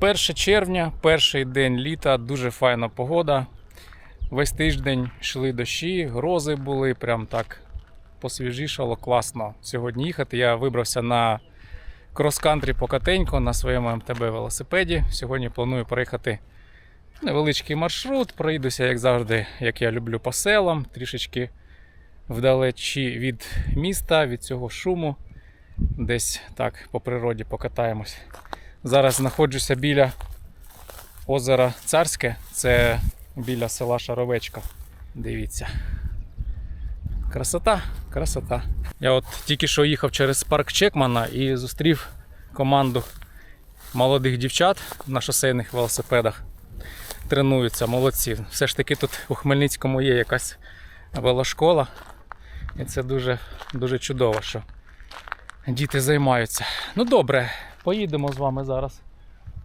1 червня, перший день літа, дуже файна погода. Весь тиждень йшли дощі, грози були, прям так посвіжішало, класно сьогодні їхати. Я вибрався на крос-кантрі покатенько на своєму МТБ велосипеді. Сьогодні планую проїхати невеличкий маршрут. Проїдуся, як завжди, як я люблю по селам, трішечки вдалечі від міста, від цього шуму. Десь так по природі покатаємось. Зараз знаходжуся біля озера Царське, це біля села Шаровечка. Дивіться. Красота, красота. Я от тільки що їхав через парк Чекмана і зустрів команду молодих дівчат на шосейних велосипедах. Тренуються, молодці. Все ж таки тут у Хмельницькому є якась велошкола. І це дуже, дуже чудово, що діти займаються. Ну добре, поїдемо з вами зараз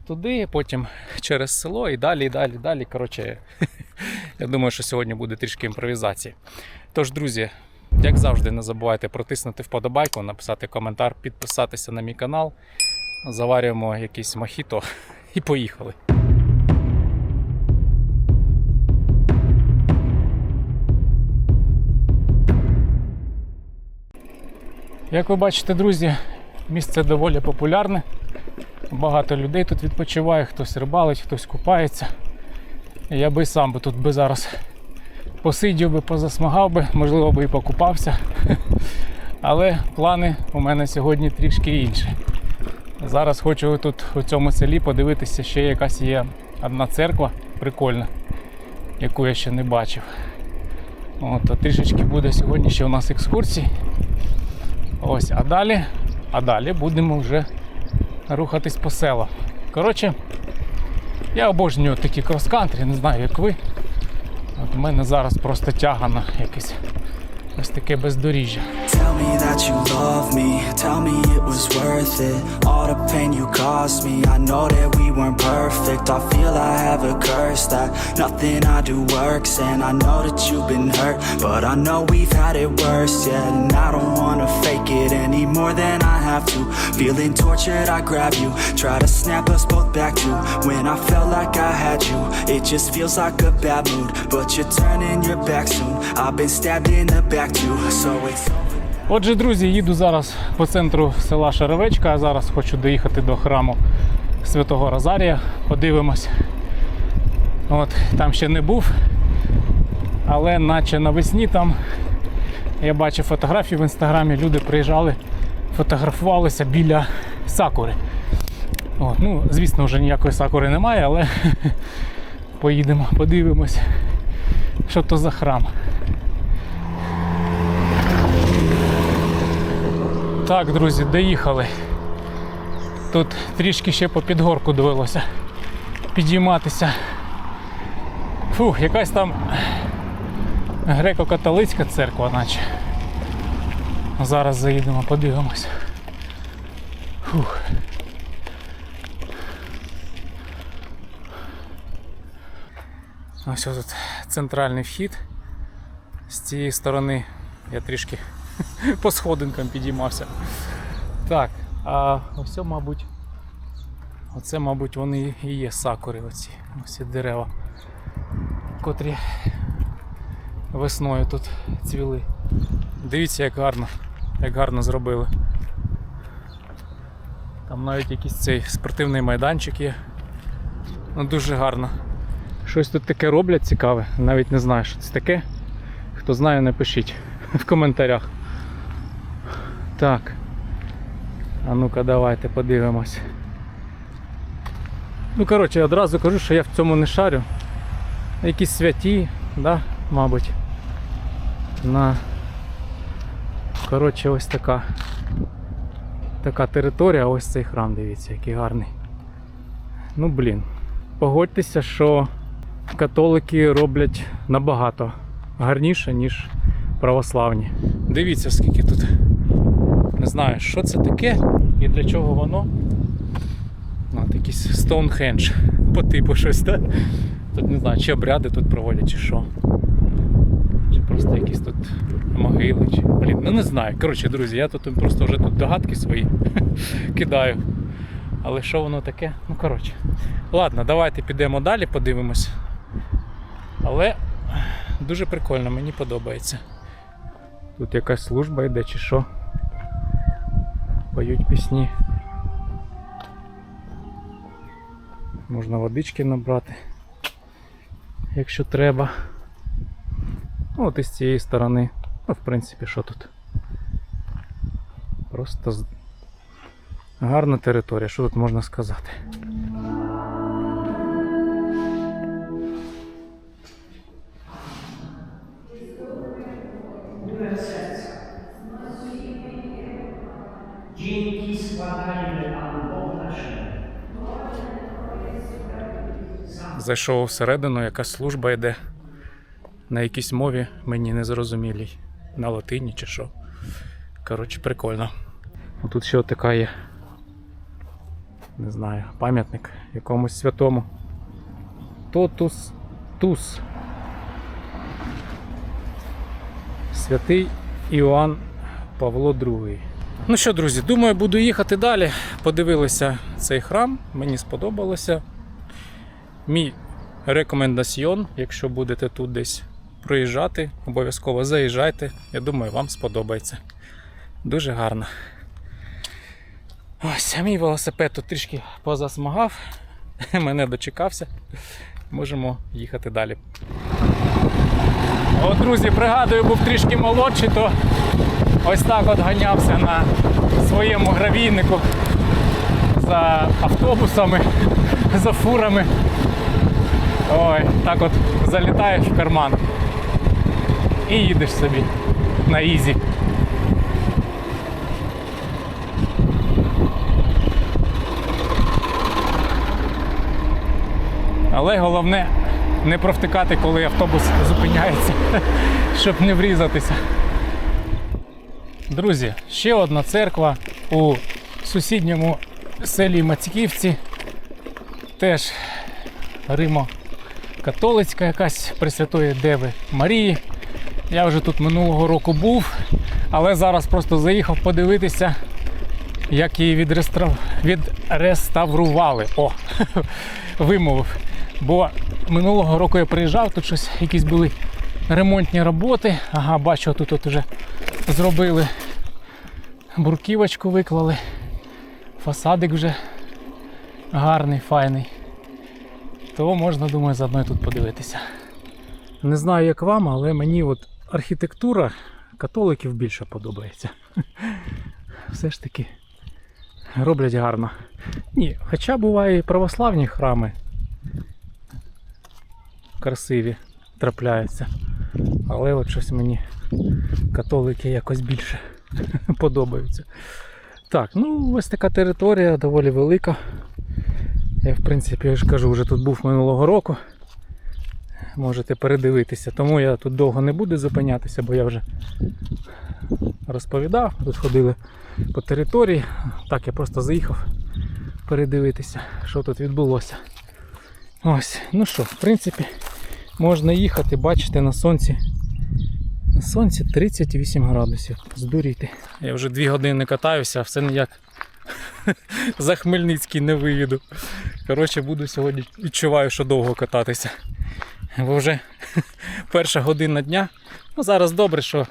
туди, потім через село і далі, і далі, і далі. Коротше, я думаю, що сьогодні буде трішки імпровізації. Тож, друзі, як завжди, не забувайте протиснути вподобайку, написати коментар, підписатися на мій канал. Заварюємо якийсь мохіто і поїхали. Як ви бачите, друзі, місце доволі популярне. Багато людей тут відпочиває, хтось рибалить, хтось купається. Я би сам би тут би зараз посидів би, позасмагав би, можливо би і покупався. Але плани у мене сьогодні трішки інші. Зараз хочу тут у цьому селі подивитися, ще якась є одна церква прикольна, яку я ще не бачив. От, трішечки буде сьогодні ще у нас екскурсій. Ось, а далі, а далі будемо вже рухатись по селам. Коротше, я обожнюю такі крос-кантрі, не знаю як ви. От у мене зараз просто тяга на якесь ось таке бездоріжжя. Tell me it was worth it. All the pain you caused me, I know that we weren't perfect. I feel I have a curse that nothing I do works. And I know that you've been hurt, but I know we've had it worse, yeah. And I don't wanna fake it any more than I have to. Feeling tortured, I grab you, try to snap us both back to when I felt like I had you. It just feels like a bad mood, but you're turning your back soon. I've been stabbed in the back too, so it's over. Отже, друзі, їду зараз по центру села Шаровечка, а зараз хочу доїхати до храму Святого Розарія. Подивимось. От, там ще не був, але наче навесні там я бачив фотографії в інстаграмі, люди приїжджали, фотографувалися біля сакури. От, ну, звісно, вже ніякої сакури немає, але поїдемо, подивимось, що то за храм. Так, друзі, доїхали. Тут трішки ще по підгорку довелося підійматися. Фух, якась там греко-католицька церква, наче. Зараз заїдемо, подивимось. Фух. Ось тут центральний вхід. З цієї сторони я трішки по сходинкам підіймався. Так, а ось, мабуть, оце, мабуть, вони і є сакури, оці, ось дерева, котрі весною тут цвіли. Дивіться, як гарно, як гарно зробили. Там навіть якийсь цей спортивний майданчик є. Ну, дуже гарно. Щось тут таке роблять цікаве, навіть не знаю, що це таке. Хто знає, напишіть в коментарях. Так. А ну-ка давайте подивимось. Ну, коротше, я одразу кажу, що я в цьому не шарю. Якісь святі, да, мабуть. На. Коротше, ось така. Така територія, ось цей храм, дивіться, який гарний. Ну, блін. Погодьтеся, що католики роблять набагато гарніше, ніж православні. Дивіться, скільки тут. Не знаю, що це таке і для чого воно. От якийсь Stonehenge по типу щось, так? Тут не знаю, чи обряди тут проводять, чи що. Чи просто якісь тут могили, чи. Блін, ну не знаю. Коротше, друзі, я тут просто вже тут догадки свої кидаю. Але що воно таке? Ну коротше. Ладно, давайте підемо далі, подивимось. Але дуже прикольно, мені подобається. Тут якась служба йде чи що. Поють пісні. Можна водички набрати, якщо треба. Ну, От і з цієї сторони. Ну, в принципі, що тут? Просто гарна територія, що тут можна сказати. Зайшов всередину, якась служба йде на якійсь мові, мені незрозумілій. На латині чи що. Коротше, прикольно. Тут ще така є. Не знаю, пам'ятник якомусь святому. Тотус Тус. Святий Іоанн Павло II. Ну що, друзі, думаю, буду їхати далі. Подивилися цей храм, мені сподобалося. Мій рекомендаціон, якщо будете тут десь проїжджати, обов'язково заїжджайте. Я думаю, вам сподобається. Дуже гарно. Ось, мій велосипед тут трішки позасмагав, мене дочекався. Можемо їхати далі. От, друзі, пригадую, був трішки молодший, то ось так от ганявся на своєму гравійнику за автобусами, за фурами. Ой, так от залітаєш в карман і їдеш собі на ізі. Але головне не провтикати, коли автобус зупиняється, щоб не врізатися. Друзі, ще одна церква у сусідньому селі Мацьківці. Теж Римо католицька якась Пресвятої Деви Марії. Я вже тут минулого року був, але зараз просто заїхав подивитися, як її відрестав... відреставрували. О, вимовив. Бо минулого року я приїжджав, тут щось якісь були ремонтні роботи. Ага, бачу, тут от уже зробили бурківочку виклали. Фасадик вже гарний, файний. То можна, думаю, заодно і тут подивитися. Не знаю, як вам, але мені от архітектура католиків більше подобається. Все ж таки роблять гарно. Ні, хоча буває і православні храми красиві трапляються. Але от щось мені католики якось більше подобаються. Так, ну ось така територія доволі велика. Я, в принципі, я ж кажу, вже тут був минулого року. Можете передивитися. Тому я тут довго не буду зупинятися, бо я вже розповідав. Тут ходили по території. Так, я просто заїхав передивитися, що тут відбулося. Ось, ну що, в принципі, можна їхати, бачите, на сонці. На сонці 38 градусів. Здуріти. Я вже 2 години катаюся, а все ніяк за Хмельницький не виїду. Коротше, буду сьогодні відчуваю, що довго кататися. Бо вже перша година дня. Ну, зараз добре, що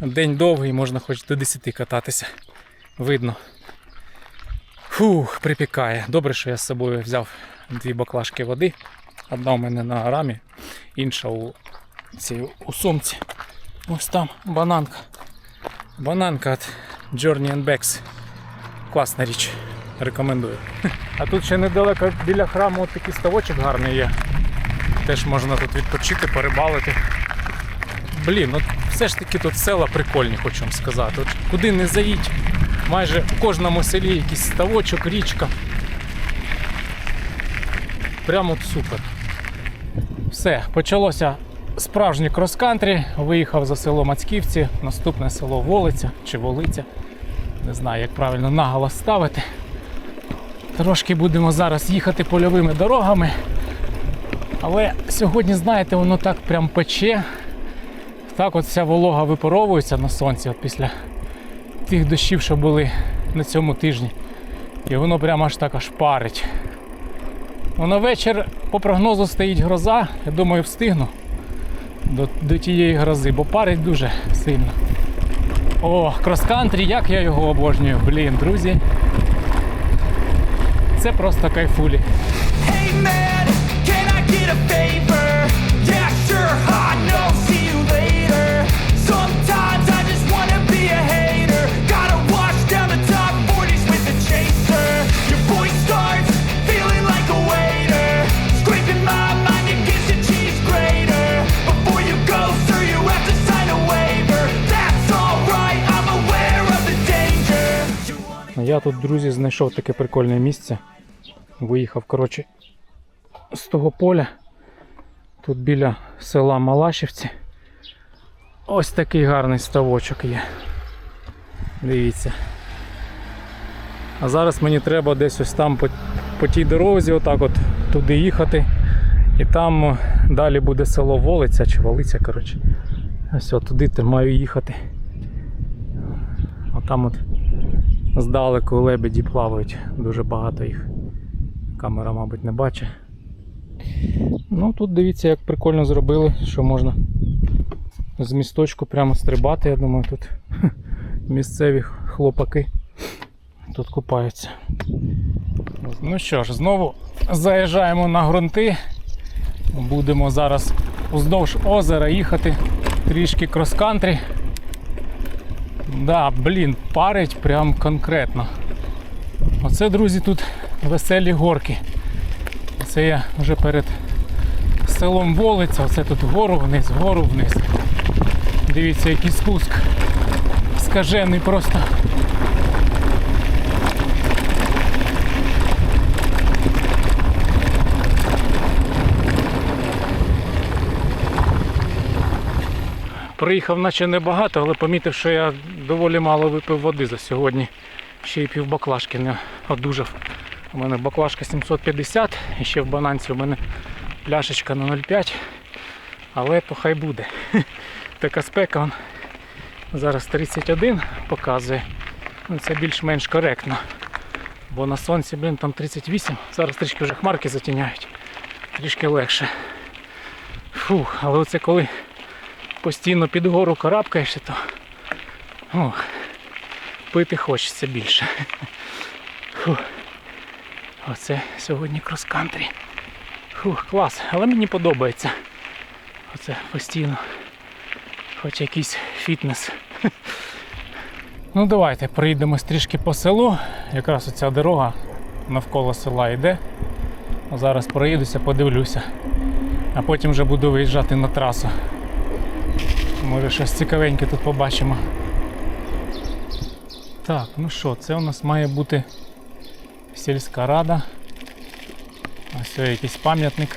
день довгий, можна хоч до 10 кататися. Видно. Фух, припікає. Добре, що я з собою взяв дві баклажки води. Одна у мене на рамі, інша у, цій, у сумці. Ось там бананка. Бананка від Journey and Bags. Класна річ. Рекомендую. А тут ще недалеко біля храму такий ставочок гарний є. Теж можна тут відпочити, порибалити. Блін, от все ж таки тут села прикольні, хочу вам сказати. От куди не заїдь, майже в кожному селі якийсь ставочок, річка. Прямо от супер. Все, почалося справжнє крос-кантрі. Виїхав за село Мацьківці, наступне село Волиця чи Волиця. Не знаю, як правильно наголос ставити. Трошки будемо зараз їхати польовими дорогами. Але сьогодні, знаєте, воно так прям пече. Так от вся волога випаровується на сонці от після тих дощів, що були на цьому тижні. І воно прямо аж так аж парить. Ну, на вечір по прогнозу стоїть гроза. Я думаю, встигну до, до тієї грози, бо парить дуже сильно. О, крос-кантрі, як я його обожнюю. Блін, друзі. Це просто кайфулі. Я тут, друзі, знайшов таке прикольне місце. Виїхав, коротше, з того поля. Тут біля села Малашівці. Ось такий гарний ставочок є. Дивіться. А зараз мені треба десь ось там по, по тій дорозі, отак от туди їхати. І там далі буде село Волиця чи Волиця, коротше. Ось от туди маю їхати. А там от здалеку лебеді плавають, дуже багато їх. Камера, мабуть, не бачить. Ну тут дивіться, як прикольно зробили, що можна з місточку прямо стрибати. Я думаю, тут місцеві хлопаки тут купаються. Ну що ж, знову заїжджаємо на ґрунти. Будемо зараз уздовж озера їхати трішки крос-кантрі. Да, блін, парить прям конкретно. Оце, друзі, тут веселі горки. Це я вже перед селом Волиця, оце тут гору вниз, гору вниз. Дивіться, який спуск. Скажений просто. Приїхав наче небагато, але помітив, що я доволі мало випив води за сьогодні. Ще й пів баклажки не одужав. У мене баклажка 750 і ще в бананці у мене пляшечка на 0,5. Але то хай буде. Така спека он зараз 31 показує. Ну, це більш-менш коректно. Бо на сонці, блін, там 38. Зараз трішки вже хмарки затіняють. Трішки легше. Фух, але оце коли постійно під гору карабкаєшся, то о, пити хочеться більше. Фух. Оце сьогодні крос-кантрі. Фух, клас, але мені подобається. Оце постійно. Хоч якийсь фітнес. Ну давайте проїдемо трішки по селу. Якраз оця дорога навколо села йде. Зараз проїдуся, подивлюся. А потім вже буду виїжджати на трасу. Може щось цікавеньке тут побачимо. Так, ну що, це у нас має бути сільська рада. Ось якийсь пам'ятник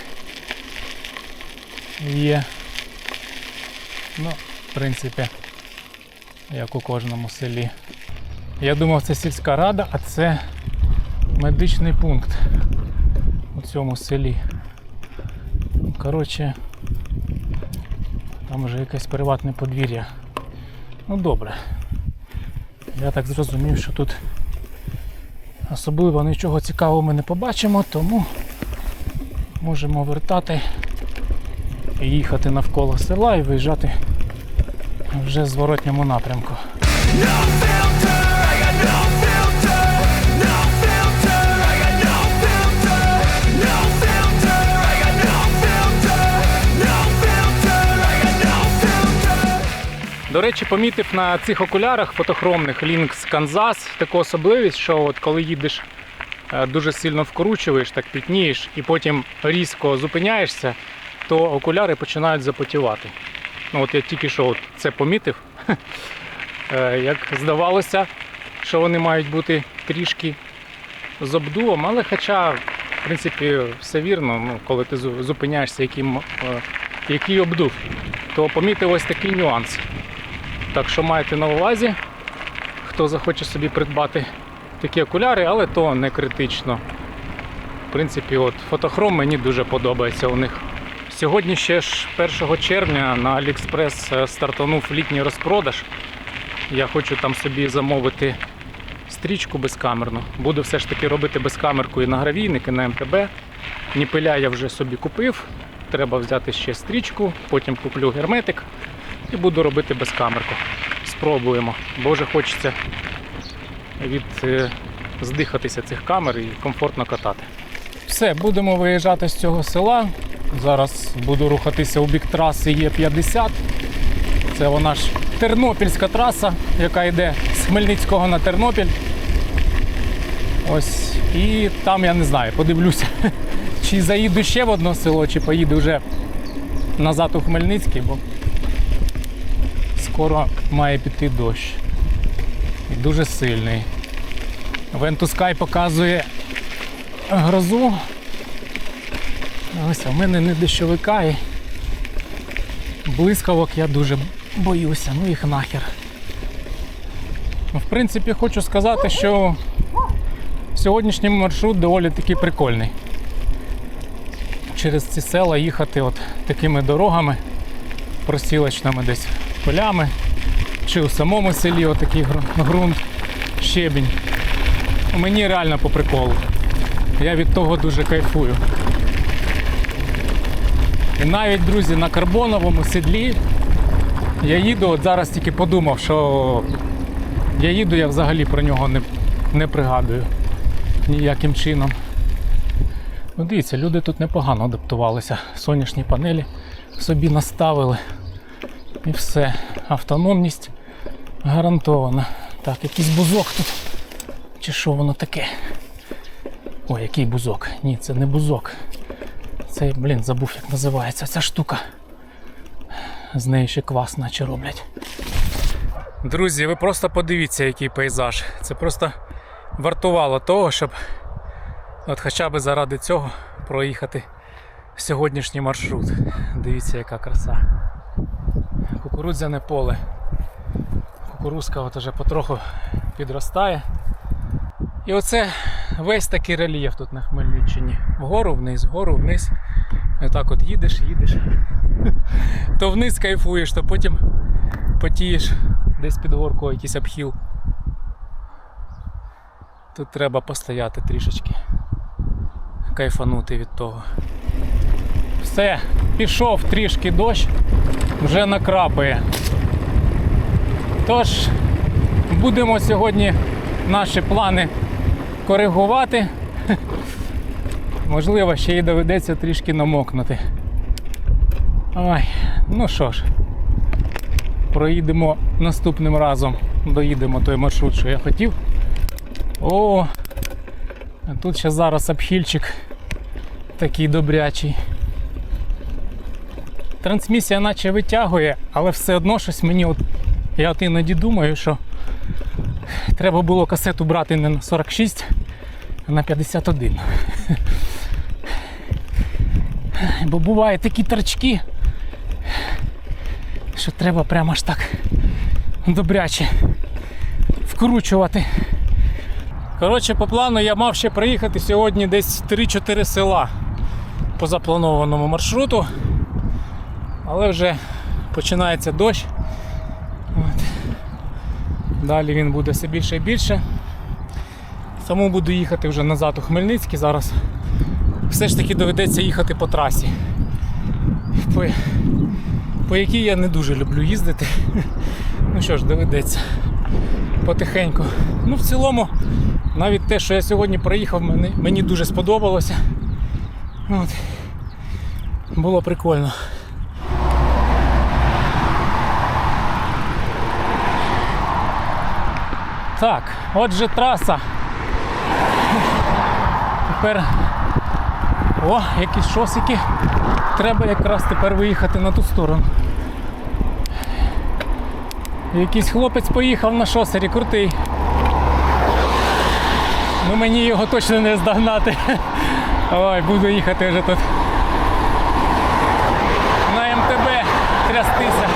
є. Ну, в принципі, як у кожному селі. Я думав, це сільська рада, а це медичний пункт у цьому селі. Коротше, там вже якесь приватне подвір'я. Ну добре. Я так зрозумів, що тут особливо нічого цікавого ми не побачимо, тому можемо вертати і їхати навколо села і виїжджати вже в зворотньому напрямку. До речі, помітив на цих окулярах фотохромних Lynx Kansas таку особливість, що от коли їдеш е, дуже сильно вкручуєш, так пітнієш і потім різко зупиняєшся, то окуляри починають запотівати. Ну от я тільки що от це помітив. Е, Як здавалося, що вони мають бути трішки з обдувом, але хоча, в принципі, все вірно, ну, коли ти зупиняєшся, який, е, який обдув, то помітив ось такий нюанс. Так що маєте на увазі, хто захоче собі придбати такі окуляри, але то не критично. В принципі, от фотохром мені дуже подобається у них. Сьогодні ще ж 1 червня на AliExpress е, стартанув літній розпродаж. Я хочу там собі замовити стрічку безкамерну. Буду все ж таки робити безкамерку і на гравійник, і на МТБ. Ніпеля я вже собі купив. Треба взяти ще стрічку, потім куплю герметик і буду робити безкамерку. Спробуємо, бо вже хочеться від е, здихатися цих камер і комфортно катати. Все, будемо виїжджати з цього села. Зараз буду рухатися у бік траси Є50. Це вона ж Тернопільська траса, яка йде з Хмельницького на Тернопіль. Ось, і там я не знаю, подивлюся, чи заїду ще в одне село, чи поїду вже назад у Хмельницький, бо скоро має піти дощ. І дуже сильний. Вентускай показує грозу. Ось, а в мене не дощовика і блискавок я дуже боюся, ну їх нахер. Ну, В принципі, хочу сказати, що сьогоднішній маршрут доволі таки прикольний. Через ці села їхати от такими дорогами, просілочними десь полями, чи у самому селі отакий ґрунт, щебінь. Мені реально по приколу. Я від того дуже кайфую. І навіть, друзі, на карбоновому сідлі я їду, от зараз тільки подумав, що я їду, я взагалі про нього не, не пригадую ніяким чином. Ну, дивіться, люди тут непогано адаптувалися. Сонячні панелі собі наставили. І все. Автономність гарантована. Так, якийсь бузок тут. Чи що воно таке? Ой, який бузок? Ні, це не бузок. Це, блін, забув, як називається ця штука. З неї ще квас наче роблять. Друзі, ви просто подивіться, який пейзаж. Це просто вартувало того, щоб от хоча б заради цього проїхати сьогоднішній маршрут. Дивіться, яка краса. Кукурудзяне поле. Кукурузка от уже потроху підростає. І оце весь такий рельєф тут на Хмельниччині. Вгору, вниз, вгору, вниз. І так от їдеш, їдеш. То вниз кайфуєш, то потім потієш десь під горку якийсь обхіл. Тут треба постояти трішечки. Кайфанути від того. Все, пішов трішки дощ, вже накрапає. Тож, будемо сьогодні наші плани коригувати. Можливо, ще й доведеться трішки намокнути. Ой, ну що ж, проїдемо наступним разом, доїдемо той маршрут, що я хотів. О, а тут ще зараз обхильчик такий добрячий. Трансмісія наче витягує, але все одно щось мені от. Я от іноді думаю, що треба було касету брати не на 46, а на 51. Бо бувають такі торчки, що треба прямо аж так добряче вкручувати. Коротше, по плану я мав ще проїхати сьогодні десь 3-4 села по запланованому маршруту, але вже починається дощ. От. Далі він буде все більше і більше. Тому буду їхати вже назад у Хмельницький зараз. Все ж таки доведеться їхати по трасі, по, по якій я не дуже люблю їздити. Ну що ж, доведеться потихеньку. Ну, в цілому, навіть те, що я сьогодні проїхав, мені, мені дуже сподобалося. От. Було прикольно. Так, отже траса. Тепер. О, якісь шосики. Треба якраз тепер виїхати на ту сторону. Якийсь хлопець поїхав на шосері, крутий. Ну мені його точно не здогнати. Ой, буду їхати вже тут. На МТБ трястися.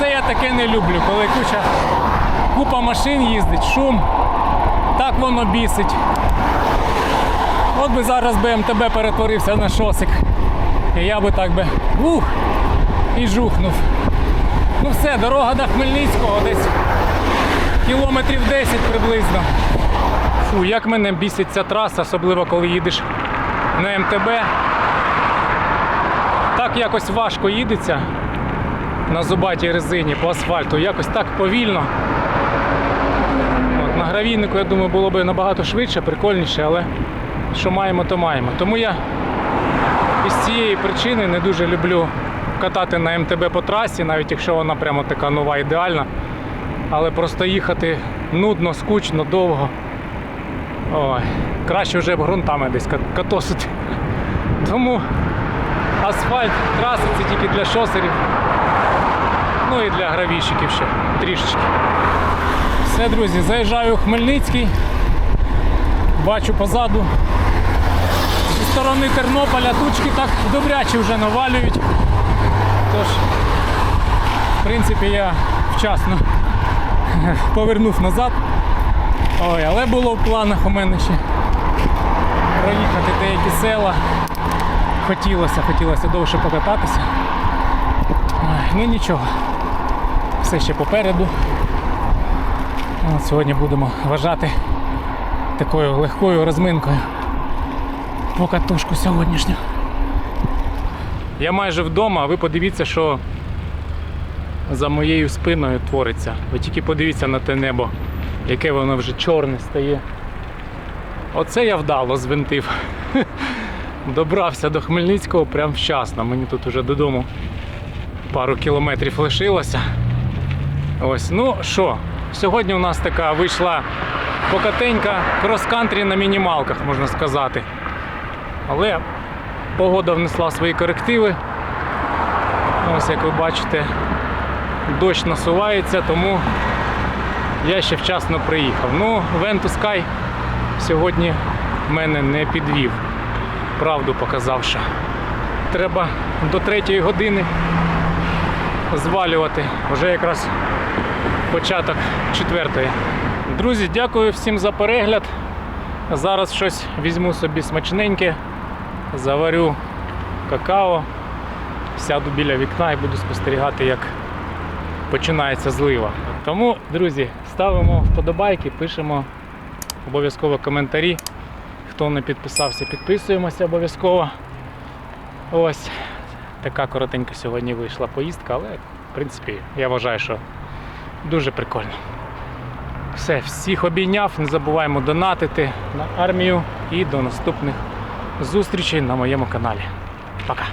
Оце я таке не люблю, коли куча купа машин їздить, шум. Так воно бісить. От би зараз би МТБ перетворився на шосик. І я би так би ух, і жухнув. Ну все, дорога до Хмельницького десь кілометрів 10 приблизно. Фу, як мене бісить ця траса, особливо коли їдеш на МТБ. Так якось важко їдеться на зубатій резині по асфальту, якось так повільно. От, на гравійнику, я думаю, було б набагато швидше, прикольніше, але що маємо, то маємо. Тому я із цієї причини не дуже люблю катати на МТБ по трасі, навіть якщо вона прямо така нова, ідеальна. Але просто їхати нудно, скучно, довго. Ой, краще вже б ґрунтами десь катосити. Тому асфальт, траси це тільки для шосерів. Ну і для гравійщиків ще трішечки. Все, друзі, заїжджаю у Хмельницький. Бачу позаду зі сторони Тернополя тучки так добряче вже навалюють. Тож, в принципі, я вчасно повернув назад. Ой, але було в планах у мене ще проїхати деякі села. Хотілося, хотілося довше покататися. Ой, ну нічого. Все ще попереду. От сьогодні будемо вважати такою легкою розминкою по катушку сьогоднішню. Я майже вдома, а ви подивіться, що за моєю спиною твориться. Ви тільки подивіться на те небо, яке воно вже чорне стає. Оце я вдало звинтив. Добрався до Хмельницького прям вчасно. Мені тут уже додому пару кілометрів лишилося. Ось, ну що, сьогодні у нас така вийшла покатенька крос-кантрі на мінімалках, можна сказати. Але погода внесла свої корективи. Ось як ви бачите, дощ насувається, тому я ще вчасно приїхав. Ну, Vent Sky сьогодні мене не підвів. Правду показав, що треба до третьої години звалювати. Вже якраз початок четвертої. Друзі, дякую всім за перегляд. Зараз щось візьму собі смачненьке, заварю какао, сяду біля вікна і буду спостерігати, як починається злива. Тому, друзі, ставимо вподобайки, пишемо обов'язково коментарі. Хто не підписався, підписуємося обов'язково. Ось така коротенька сьогодні вийшла поїздка, але в принципі я вважаю, що дуже прикольно. Все, всіх обійняв, не забуваємо донатити на армію і до наступних зустрічей на моєму каналі. Пока!